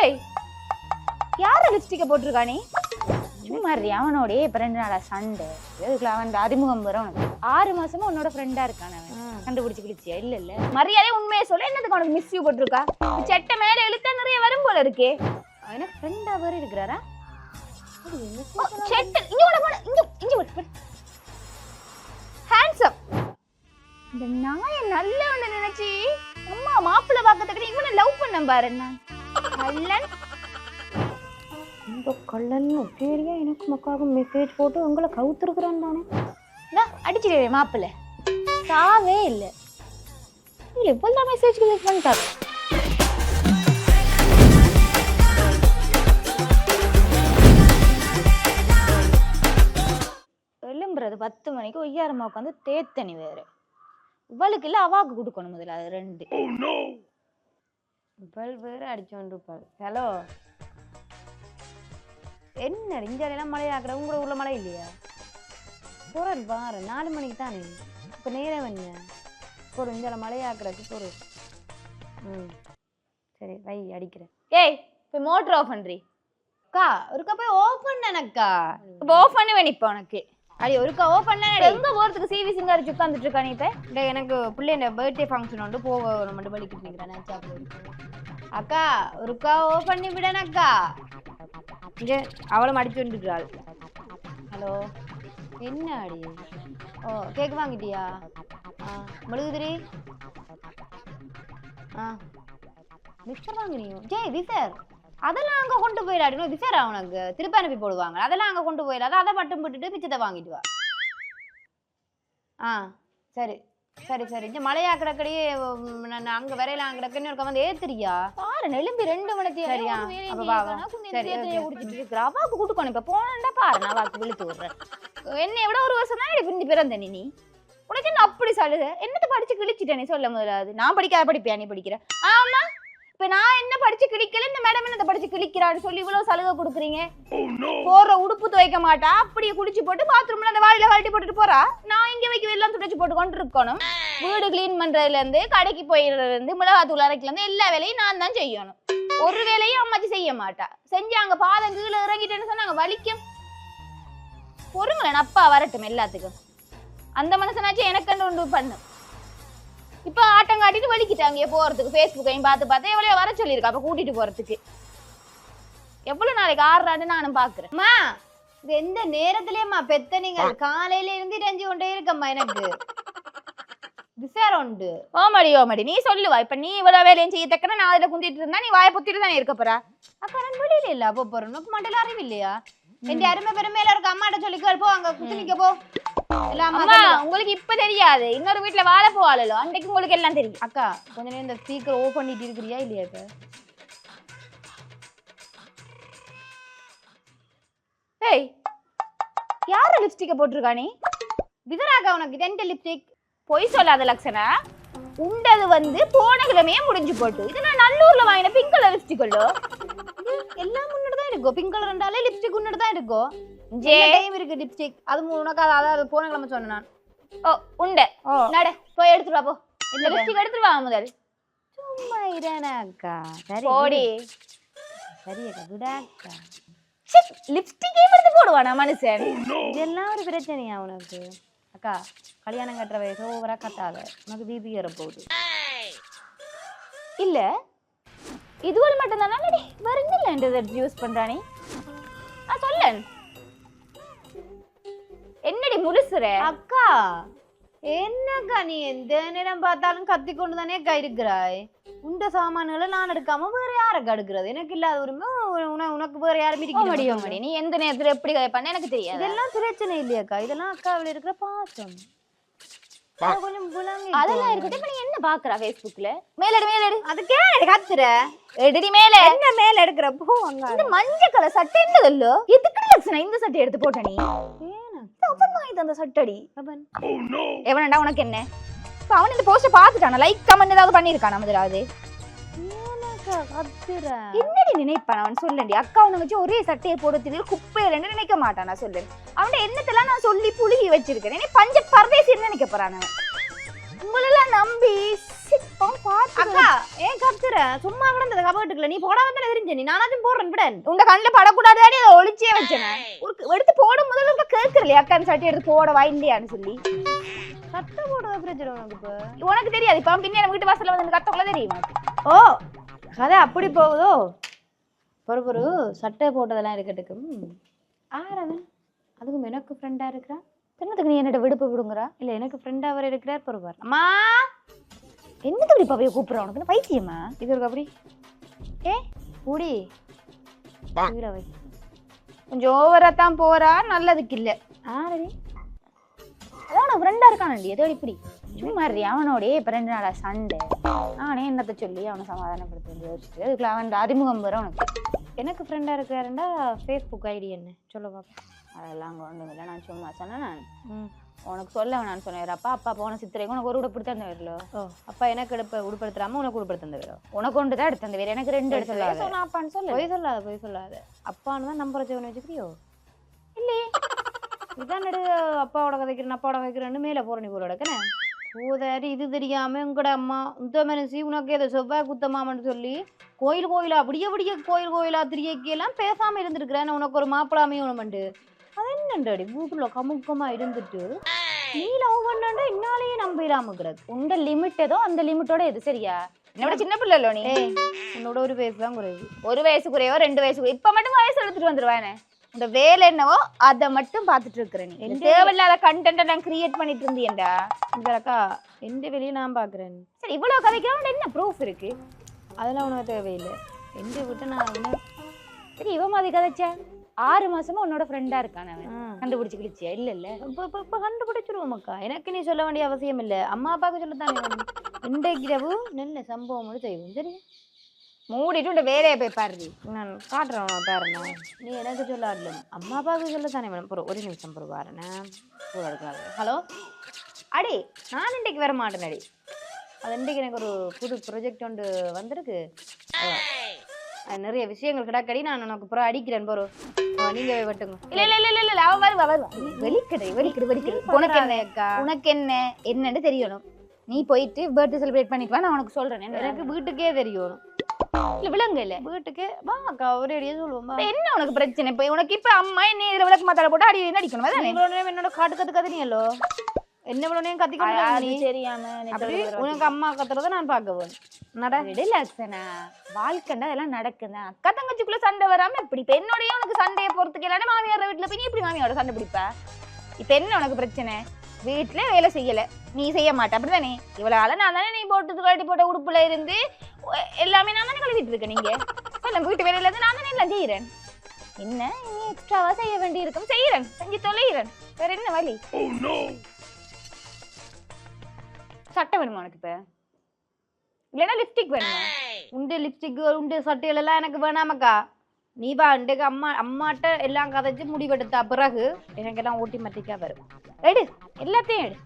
ஏய் யார லிப்ஸ்டிக்க போட்டிருக்கா நீ? சும்மா அவனோடயே இப்ப ரெண்டு நாளா சண்டை. எதுக்குள்ள அவன் அறிமுகம் வரும் உனக்கு? ஆறு மாசமா உன்னோட ஃப்ரெண்டா இருக்கான் அவன். கண்டுபிடிச்சு கிழிச்சியா? இல்ல இல்ல. மரியாதை உண்மையை சொல்ல. என்னதுக்கு அவனுக்கு மிஸ் யூ போட்டிருக்கா? செட்டை மேல இழுத்தா நிறைய வரும் போல இருக்கே. அவனுக்கு ஃப்ரெண்டா வேற இருக்கிறாரா? செட்டு. இங்க போட போட. இங்க இங்க போட. ஹேண்ட்ஸம் இந்த நாய நல்லவன நினைச்சி அம்மா மாப்பிள்ளை பார்க்கறதுக்கு இவனை லவ் பண்ண பாரு என்ன? கள்ளன். இந்த கள்ளன் ஒப்பேரியா எனக்கு மக்காக மெசேஜ் போட்டு உங்களை கவுத்துருக்குறான் தானே. அடிச்சிடுவே மாப்பிள்ளை. சாவே இல்லை. இல்லை இப்போ தான் மெசேஜ் கிளிக் பண்ணிட்டாரு? எழும்புறது பத்து மணிக்கு ஒய்யாரமா உட்காந்து தேத்தனி வேறு. இவளுக்கு இல்லை அவாக்கு கொடுக்கணும் முதல்ல அது ரெண்டு. இப்பாள் அடிச்சு அடிச்சோண்டு ஹலோ? என்ன இஞ்சாலெல்லாம் மழை ஆக்குற உங்களோட ஊர்ல மழை இல்லையா? போறாரு பாரு நாலு மணிக்கு தானே? இப்போ நேரம் என்ன? போறோம் இந்தியாவில் மழை ஆக்குறதுக்கு போரு ம். சரி வை அடிக்கிறேன். ஏய் இப்போ மோட்டர் ஆஃப் பண்ணுறி அக்கா ஒருக்கா போய் ஓப்பன் எனக்கா இப்போ ஆஃப் பண்ணி இப்போ உனக்கு. அடி ஒருக்கா ஓப்பன் எங்க போறதுக்கு சிவி சிங்காரி உட்காந்துட்டு இருக்கா நீ இப்போ? எனக்கு பிள்ளைங்க பர்த்டே ஃபங்க்ஷன் உண்டு போக மட்டும் வலிக்கிட்டு நிற்கிறேன் நினச்சா அக்கா ஒருக்கா ஓ பண்ணி விடன அக்கா. இங்கே அவளும் அடிச்சு விட்டுக்கிறாள் ஹலோ என்ன அடி ஓ கேக் வாங்கிட்டியா? ஆ மெழுகுதிரி? ஆ. மிக்சர் வாங்கினியோ? ஜெய் விசர் அதெல்லாம் அங்கே கொண்டு போயிடாடி. விசரா உனக்கு? திருப்பி அனுப்பி போடுவாங்க. அதெல்லாம் அங்கே கொண்டு போயிடாத. அதை மட்டும் விட்டுட்டு மிச்சத்தை வாங்கிட்டு வா. ஆ சரி. சரி சரி. இந்த மழையா கிடக்கடியே நான் அங்க வரையில அங்க கிடக்குன்னு இருக்க வந்து ஏத்துறியா? பாரு நெலும்பி ரெண்டு மணிக்கு சரியா? அப்ப வா, வா. சரி, okay. குடிச்சிட்டு இருக்கிற அவாக்கு கொடுக்கணும் இப்ப போனா பாரு நான் அவாக்கு விழுத்து விடுறேன். என்னை விட ஒரு வருஷம் தான் பிந்தி பிறந்த நீ? உனக்கு என்ன அப்படி சலுகை? என்னத்த படிச்சு கிழிச்சிட்ட நீ? சொல்ல முதலாவது. நான் படிக்காத படிப்பியா நீ படிக்கிற? ஆமா. இப்ப நான் என்ன படிச்சு கிழிக்கல இந்த மேடம் என்னத்த படிச்சு கிழிக்கிறான்னு சொல்லி இவ்வளவு சலுகை கொடுக்குறீங்க? போற உடுப்பு துவைக்க மாட்டா அப்படியே குளிச்சு போட்டு பாத்ரூம்ல அந்த வாளியில கழட்டி போட்டுட்டு போறா? நான் இங்க வைக்க எல்லாம் துடைச்சு போட்டு கொண்டு இருக்கணும். வீடு க்ளீன் பண்றதுல இருந்து கடைக்கு போயிடுறதுல இருந்து மிளகாத்தூள் அரைக்கல இருந்து எல்லா வேலையும் நான் தான் செய்யணும். ஒரு வேலையும் அம்மாச்சி செய்ய மாட்டா. செஞ்சாங்க பாதம் கீழே இறங்கிட்டேன்னு சொன்னாங்க வலிக்கும். பொறுங்களேன் அப்பா வரட்டும் எல்லாத்துக்கும். அந்த மனசனாச்சும் எனக்குன்னு ஒன்று பண்ணு. இப்ப ஆட்டம் காட்டிட்டு வலிக்கிட்டாங்க. போறதுக்கு ஃபேஸ்புக்கையும் பார்த்து பார்த்து எவ்வளோ வர சொல்லியிருக்கா. அப்ப கூட்டிட்டு போறதுக்கு. எவ்வளவு நாளைக்கு? ஆடுறான்னு நானும் இது எந்த நேரத்திலயம்மா? பெத்த நீங்க காலையில இருந்து ரஞ்சி கொண்டே இருக்கம்மா எனக்கு. விசாரம் உண்டு. ஓமடி ஓமடி. நீ சொல்லுவா. இப்ப நீ இவ்வளவு வேலையும் செய்யத்தக்கன நான் அதுல குந்திட்டு இருந்தா நீ வாயை பொத்திட்டு தானே இருக்க போறா? அக்கா நான் வெளியில இல்ல. அப்போ உனக்கு மட்டும் அறிவு இல்லையா? என் அருமை பெருமையில இருக்க அம்மாட்ட சொல்லிக்க போ அங்க குத்துனிக்க போ. இல்ல அம்மா. உங்களுக்கு இப்ப தெரியாது. இன்னொரு வீட்டுல வாழ போவாளோ அன்னைக்கு உங்களுக்கு எல்லாம் தெரியும். அக்கா கொஞ்ச நேரம் இந்த ஸ்பீக்கர் ஓ பண்ணிட்டு இருக்கிறியா இல்லையா இப்ப ஏய் யார லிப்ஸ்டிக்க போட்டிருக்கா நீ? விதராக்கா உனக்கு டென்ட் லிப்ஸ்டிக் பொய் சொல்லாத லக்ஷனா. உண்டது வந்து போன கிழமையே முடிஞ்சு போட்டு. இது நான் நல்லூர்ல வாங்கின பிங்க் கலர் லிப்ஸ்டிக் உள்ளோ எல்லாம் முன்னாடி தான் இருக்கும் பிங்க் கலர் ரெண்டாலே லிப்ஸ்டிக் முன்னாடி தான் இருக்கும் ஜே. டைம் இருக்கு லிப்ஸ்டிக் அது உனக்கு அது அதாவது போன கிழமை சொன்னேன் நான். ஓ உண்ட. நட போய் எடுத்துட்டு வா போ. இந்த? லிப்ஸ்டிக் எடுத்துட்டு வா முதல். சும்மா இரானா அக்கா. சரி போடி. சரி அக்கா விடாக்கா லிப்ஸ்டிக்கே எடுத்து போடுவானா மனுஷன். இதெல்லாம் ஒரு பிரச்சனையா உனக்கு? அக்கா கல்யாணம் கட்டுற வயசு ஓவரா கட்டாத உனக்கு பிபி ஏற போகுது இல்ல. இதுவரை மட்டும் தானே வருந்தில்ல யூஸ் பண்றானே நான் சொல்லேன் என்னடி முழுசுற? அக்கா என்னக்கா நீ எந்த நேரம் பார்த்தாலும் கத்தி கொண்டு தானே அக்கா இருக்கிறாய்? உண்ட சாமான்களை நான் எடுக்காம வேற யாரக்கா எடுக்கிறது? எனக்கு இல்லாத உரிமை உன- உன- உனக்கு வேற யாரும் இருக்கு ஓமடி நீ எந்த நேரத்துல எப்படி பண்ண எனக்கு தெரியாது? இதெல்லாம் பிரச்சனை இல்லையாக்கா. இதெல்லாம் அக்காவில் இருக்கிற பாசம். அதெல்லாம் இருக்கட்டும். இப்ப நீ என்ன பாக்குறா Facebookல? மேலடு மேலடு அதுக்கே கத்துற? எடுடி மேல. என்ன மேல எடுக்கிற? போ இந்த மஞ்சள் கலர் சட்டை என்னதல்லோ எதுக்கு லட்சணா இந்த சட்டை எடுத்து போட்ட நீ? அவன் வாங்கி தந்த சட்டடி. அவன் எவனடா உனக்கு என்ன? இப்ப அவன் இந்த போஸ்ட பாத்துட்டானா லைக் கமெண்ட் ஏதாவது பண்ணிருக்கானா முதலாவது? என்னடி நினைப்பான் அவன்? சொல்லண்டி அக்கா உன வச்சு ஒரே சட்டையை போடுறதுக்கு குப்பையில நினைக்க மாட்டானா? சொல்லு. அவன் என்னத்தெல்லாம் நான் சொல்லி புழுகி வச்சிருக்கேன். நீ பஞ்ச பரதேசின்னு நினைக்க போறான் அவன். உங்களெல்லாம் நம்பி அக்கா! ஏன் கத்துற? சும்மா கிடந்தது கபட்டுக்குள்ள நீ போடாம தானே தெரிஞ்ச நீ நானாச்சும் போடுறேன் விட. உண்ட கண்ணுல படக்கூடாது அதை ஒளிச்சே வச்சேன். ஒரு எடுத்து போடும் முதல்ல இப்ப கேக்குறலையே அக்கா அந்த சட்டி எடுத்து போடவா இல்லையான்னு சொல்லி. சட்டை போடுற பிரச்சனை உனக்கு? இப்ப உனக்கு தெரியாது இப்ப பின்ன நம்ம வீட்டு வாசல்ல வந்து கத்தக்குள்ள தெரியும். ஓ! கதை அப்படி போகுதோ? பொறு பொறு சட்டை போட்டதெல்லாம் இருக்கட்டுக்கும் ஆரவன் அதுக்கும் எனக்கு ஃப்ரெண்டா இருக்கிறான்? என்னத்துக்கு நீ என்னோட விடுப்பு விடுங்குறா? இல்ல எனக்கு ஃப்ரெண்டா அவர் இருக்கிறார் பொறுப்பார். அம்மா! என்னத்துக்கு இப்ப போய் கூப்பிடுறா? உனக்கு என்ன பைத்தியமா? இது இருக்கு அப்படி ஏ கீழே வை. கொஞ்சம் ஓவரா தான் போறா நல்லதுக்கு இல்ல. ஆரடி அதான் உனக்கு ஃப்ரெண்டா இருக்கானடி. ஏதோ இப்படி சும்மா இரு, அவனோடயே இப்ப ரெண்டு நாளா சண்டை. நானே என்னத்த சொல்லி அவனை சமாதானப்படுத்த யோசிச்சுட்டு அதுக்குள்ள அவன் அறிமுகம் வரும் உனக்கு. எனக்கு ஃப்ரெண்டா இருக்கிறாருண்டா ஃபேஸ்புக் ஐடி என்ன? சொல்ல பாப்பா அதெல்லாம் அங்க ஒண்ணும் இல்லை நான் சும்மா சொன்னேன். நான் ம். உனக்கு சொல்ல நான் சொன்னேன் அப்பா அப்பா போன சித்திரைக்கு உனக்கு ஒரு உடை பிடித்த அந்த வரல ஓ அப்பா எனக்கு எடுப்ப உடுப்படுத்துறாம உனக்கு உடுப்படுத்த வேற உனக்கு ஒன்று தான் எடுத்த அந்த வேற எனக்கு ரெண்டு எடுத்து சொல்லாத. சொன்னா அப்பான்னு சொல்லு பொய் சொல்லாத பொய் சொல்லாத. அப்பான்னு தான் நம்பர் வச்சவன வச்சுக்கிறியோ? இல்லையே இதான் நடு அப்பாவோட கதைக்கிறேன் அப்பாவோட வைக்கிறேன்னு மேலே போற நீ போல கிடக்கனே போதாரி இது தெரியாம உங்கட அம்மா? இந்த மனசு உனக்கு ஏதோ செவ்வாய் குத்தமாமன்னு சொல்லி கோயில் கோயிலா அப்படியே அப்படியே கோயில் கோயிலா திரியக்கெல்லாம் பேசாம இருந்திருக்கிறேன் உனக்கு ஒரு மாப்பிளாமையும் அது என்னண்டடி வீட்டுல கமுக்கமா இருந்துட்டு? நீ லவ் பண்ணாண்டா என்னாலேயே நம்பிடாம இருக்கிறது உண்ட லிமிட் ஏதோ அந்த லிமிட்டோட இது சரியா? என்னோட சின்ன பிள்ளை நீ? உன்னோட ஒரு பேசு தான் குறைவு. ஒரு வயசுக்குறையோ ரெண்டு வயசுக்குறையோ இப்ப மட்டும் வயசு எடுத்துட்டு வந்துருவானே இந்த வேலை என்னவோ அதை மட்டும் பார்த்துட்டு இருக்கிற நீ. தேவையில்லாத கண்டென்ட் நான் கிரியேட் பண்ணிட்டு இருந்தியேண்டா இந்த அக்கா எந்த வெளியே நான் பாக்குறேன் சரி இவ்வளவு கதைக்கிறவன் என்ன ப்ரூஃப் இருக்கு? அதெல்லாம் உனக்கு தேவையில்லை. எந்த விட்டு நான் சரி இவ மாதிரி கதைச்சா? ஆறு மாசமா உன்னோட ஃப்ரெண்டா இருக்கான் அவன். கண்டுபிடிச்சு கிழிச்சியா இல்ல இல்ல. இப்போ இப்போ இப்போ கண்டுபிடிச்சிருவோம் அக்கா. எனக்கு நீ சொல்ல வேண்டிய அவசியம் இல்லை. அம்மா அப்பாவுக்கு சொல்லத்தானே இன்றைக்கு இரவு நல்ல சம்பவம் செய்வோம். சரி? மூடிட்டு உண்ட வேலையை போய் பாரு நான் காட்டுறேன் உன் பேரண்ணா நீ எனக்கு சொல்லாடல அம்மா அப்பாவுக்கு சொல்லத்தானே வேணும். பொறு ஒரு நிமிஷம் பொறு பாருண்ணா. ஹலோ? அடி நான் இன்றைக்கு வர மாட்டேன் அடி. அது இன்றைக்கு எனக்கு ஒரு புது ப்ரொஜெக்ட் ஒன்று வந்திருக்கு. நிறைய விஷயங்கள் கிடக்கடி. நான் உனக்கு அப்புறம் அடிக்கிறேன் பொறு. நீங்க வெட்டுங்க. இல்ல இல்ல இல்ல இல்ல அவ வருவா வருவா. வெளிக்கிடு வெளிக்கிடு வெளிக்கிடு உனக்கு என்ன? அக்கா. உனக்கு என்ன? என்னன்னு தெரியணும். நீ போயிட்டு பர்த்டே செலிப்ரேட் பண்ணிட்டு நான் உனக்கு சொல்றேன். எனக்கு வீட்டுக்கே தெரியும் இல்ல விலங்கு இல்ல. வீட்டுக்கே? வா அக்கா ஒரே அடியே சொல்லுவோம் என்ன உனக்கு பிரச்சனை? இப்ப உனக்கு இப்ப அம்மா என்ன இதுல விளக்கு மாத்தால போட்டு அடி நேரம் என்னோட காட்டு கத்து கத்துனியல்லோ? என்ன நேரம் கத்தி கொண்டு தெரியாம அப்படி உனக்கு அம்மா கத்துறத நான் பார்க்க வேணும் நட ரிலாக்ஸனா வாழ்க்கைண்டா அதெல்லாம் நடக்குது? அக்கா தங்கச்சிக்குள்ள சண்டை வராம இப்படி இப்ப என்னோடய உனக்கு சண்டையை பொறுத்துக்கு எல்லாமே மாமியார் வீட்டுல போய் நீ இப்படி மாமியாரோட சண்டை பிடிப்ப? இப்ப என்ன உனக்கு பிரச்சனை? வீட்டுல வேலை செய்யல. நீ செய்ய மாட்ட. அப்படிதானே? இவ்வளவு நான் தானே நீ போட்டு கழட்டி போட்ட உடுப்புல இருந்து எல்லாமே நான் தானே கழுவிட்டு இருக்கேன் நீங்க? சொல்ல வீட்டு வேலையில இருந்து நான் தானே எல்லாம் செய்யறேன். என்ன? நீ எக்ஸ்ட்ராவா செய்ய வேண்டி இருக்கும் செய்யறேன். செஞ்சு தொலைகிறேன். வேற என்ன வழி? சட்டை வேணுமா உனக்கு இப்ப? இல்லைன்னா லிப்ஸ்டிக் வேணுமா? உண்டு லிப்ஸ்டிக் உண்டு சட்டைகள் எல்லாம் எனக்கு வேணாமக்கா. நீ வா இன்றைக்கு அம்மா அம்மாட்ட எல்லாம் கதைச்சு முடிவெடுத்தா பிறகு எனக்கெல்லாம் ஓட்டிமேட்டிக்கா வரும். எடு எல்லாத்தையும் எடு.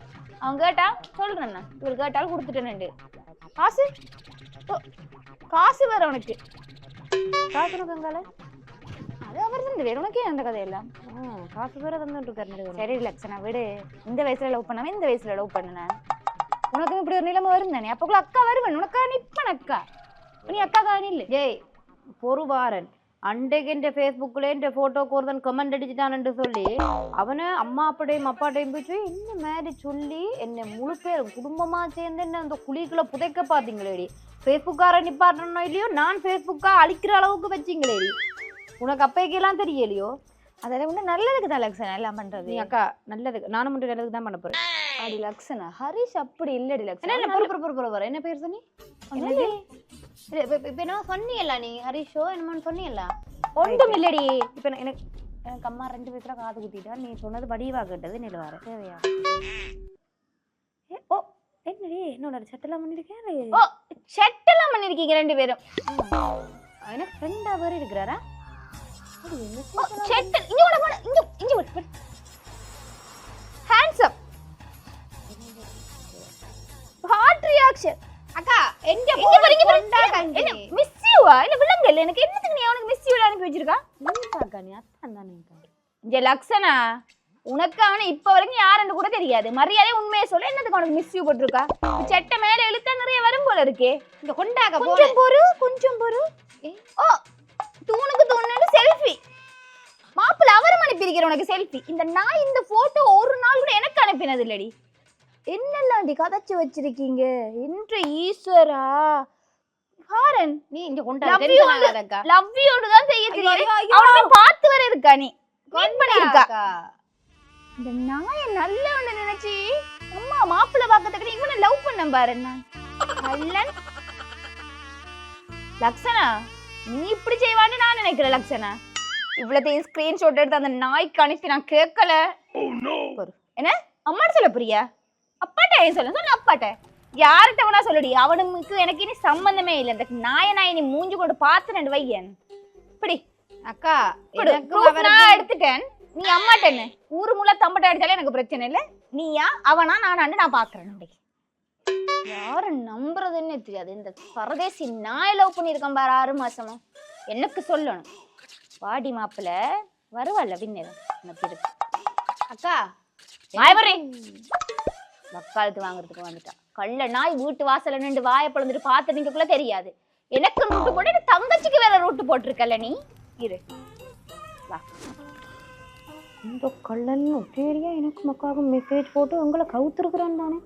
அவன் கேட்டா சொல்றேன் நான். இவர் கேட்டாலும் கொடுத்துட்டேன்னு காசு? காசு வேற உனக்கு. காசு உனக்குங்கால அது அவர் தான் வேற உனக்கே அந்த கதையெல்லாம்? காசு வேற தந்துட்டு இருக்காரு. சரி லட்சணா விடு. இந்த வயசுல லவ் பண்ணாம இந்த வயசுல லவ் பண்ணுனேன் உனக்கு இப்படி ஒரு நிலைமை வரும் தானே? அப்பக்குள்ள அக்கா வருவன். உனக்கா நிப்பன் அக்கா? நீ அக்கா காணி இல்லை. ஏய் பொறுவாரன். அன்றைக்கு என் ஃபேஸ்புக்கில் என் ஃபோட்டோக்கு ஒருத்தன் கமெண்ட் அடிச்சுட்டான்னு சொல்லி அவனை அம்மா அப்பாட்டையும் அப்பாட்டையும் போய் என்ன மாதிரி சொல்லி என்னை முழு பேர் குடும்பமா சேர்ந்து என்ன அந்த குழிக்குள்ள புதைக்க பார்த்தீங்களேடி? ஃபேஸ்புக்கார நிப்பாட்டணும் இல்லையோ? நான் ஃபேஸ்புக்கா அழிக்கிற அளவுக்கு வச்சிங்களேடி? உனக்கு அப்பைக்கெல்லாம் தெரியலையோ? அதெல்லாம் நல்லதுக்கு தான் லக்ஷனா? எல்லாம் பண்றது? நீ அக்கா நல்லதுக்கு நானும் மட்டும் நல்லதுக்கு தான் பண்ண போறேன். அடி லக்ஷனா ஹரிஷ் அப்படி இல்லடி லக்ஷனா என்ன பொறு பொறு பொறு வர. என்ன பேர் சொன்னி? இல்ல, இப்ப என்ன சொன்னியல்ல நீ ஹரிஷோ என்னமோன்னு சொன்னியல்ல? ஒன்றும் இல்லடி. இப்ப எனக்கு எனக்கு அம்மா ரெண்டு வயசுல காது குத்திட்டா நீ சொன்னது வடிவா கேட்டது நில வர. தேவையா? ஏ, ஓ என்னடி? என்னோட சட்டெல்லாம் பண்ணிருக்கேன் ஓ செட்டெல்லாம் பண்ணிருக்கீங்க ரெண்டு பேரும். எனக்கு ஃப்ரெண்டா வேற இருக்கிறாரா? செட்டு இங்க இங்க இங்க என்ன மிஸ் யூவா விலங்கு இல்ல? எனக்கு என்னத்துக்கு நீ அவனுக்கு மிஸ் அனுப்பி வச்சிருக்கா? நீ பாக்கா நீ? அத்தான் தானே இங்க லக்ஷனா உனக்கு இப்ப வரைக்கும் யாருன்னு கூட தெரியாது. மரியாதை உண்மையை சொல்ல. என்னதுக்கு உனக்கு மிஸ் யூ போட்டிருக்கா? செட்டை மேல இழுத்தா நிறைய வரும் போல இருக்கே. இந்த கொண்டாக்க போன கொஞ்சம் பொறு கொஞ்சம் பொறு. ஓ தூணுக்கு தூணுன்னு செல்ஃபி மாப்பிள்ள அவரும் அனுப்பியிருக்கிற உனக்கு செல்ஃபி இந்த நாய் இந்த போட்டோ ஒரு நாள் கூட எனக்கு அனுப்பினது இல்லடி என்னெல்லாம் கதைச்சு வச்சிருக்கீங்க? என்று ஈஸ்வரா. ஹாரன் நீ இங்க ஆகாதக்கா லவ் யூன்னு தான் செய்ய ஐயோ. அவனை பார்த்து வர இருக்கா நீ? மீட் பண்ணிருக்கா இந்த நாய நல்லவன நினைச்சு அம்மா மாப்பிள்ள பாக்கிறதுக்கு இவனை லவ் பண்ண பாரு நான் லக்ஷனா நீ இப்படி செய்வான்னு நான் நினைக்கிறேன் லக்ஷனா. இவ்வளத்தையும் ஸ்கிரீன்ஷாட் எடுத்து அந்த நாய்க்கு அனுப்பி நான் கேட்கல. பொறு. என்ன? அம்மாட்ட சொல்ல பிரியா அப்பாட்ட ஏன் சொல்ல? சொல்ல அப்பாட்ட. யார்கிட்ட வேணா சொல்லடி. அவனுக்கு எனக்கு இனி சம்பந்தமே இல்லை. இந்த நாய நாயை நீ மூஞ்சி கொண்டு பார்த்து ரெண்டு வையன். இப்படி அக்கா நான் எடுத்துட்டேன். நீ அம்மாட்ட என்ன ஊரு முள்ள தம்பட்ட அடிச்சாலே எனக்கு பிரச்சனை இல்ல. நீயா அவனா நானாண்டு நான் பாக்குறேன் நாளைக்கு யாரு நம்புறதுன்னு தெரியாது. இந்த பரதேசி நாய் லவ் பண்ணியிருக்கேன் பாரு ஆறு மாசமா. எனக்கு சொல்லணும். வாடி மாப்பிள்ள எனக்கு இருக்கு. அக்கா வக்காலத்து வாங்குறதுக்கு வந்துட்டா. கள்ள நாய் வீட்டு வாசல்ல நின்று வாயை பிளந்துட்டு பார்த்து நீங்கக்குள்ள தெரியாது. எனக்கு ரூட்டு போட்டு என் தங்கச்சிக்கு வேற ரூட்டு போட்டிருக்கல நீ? இரு. வா. இந்த கள்ளன் ஒட்டேரியா எனக்கு மக்காக மெசேஜ் போட்டு உங்களை கவுத்துருக்குறான் தானே.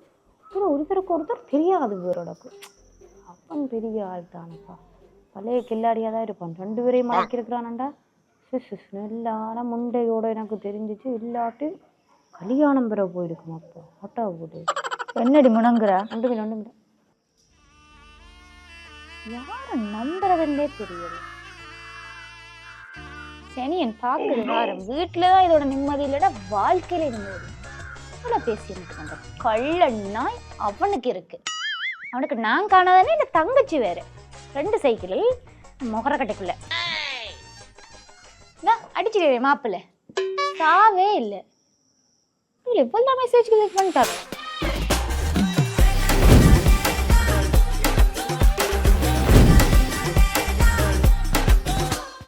இது ஒருத்தருக்கு ஒருத்தர் தெரியாது இவரோடக்கு அப்பன் பெரிய ஆள் தானப்பா. பழைய கில்லாடியாக தான் இருப்பான். ரெண்டு பேரையும் மறைக்கிருக்கிறானண்டா. சிஸ் எல்லாரும் முண்டையோட எனக்கு தெரிஞ்சிச்சு. இல்லாட்டி கல்யாணம் பெற போயிருக்கும்? அப்போ ஆட்டோ போடு. என்னடி முணங்குறா? ரெண்டு மினிட் ரெண்டு மினிட் யார நம்புறதுன்னே தெரியல. சனியன் பாக்குது வாரம் வீட்டுலதான் இதோட நிம்மதி இல்லடா வாழ்க்கையில நிம்மதி இவ்வளவு பேசிட்டு அந்த கள்ள நாய் அவனுக்கு இருக்கு. அவனுக்கு நான் காணாதானே இந்த தங்கச்சி வேற. ரெண்டு சைக்கிள் முகரக்கட்டைக்குள்ள அடிச்சிடுவே மாப்பிள்ள. சாவே இல்லை. இவ்வளவு மெசேஜ் பண்ணிட்டாரு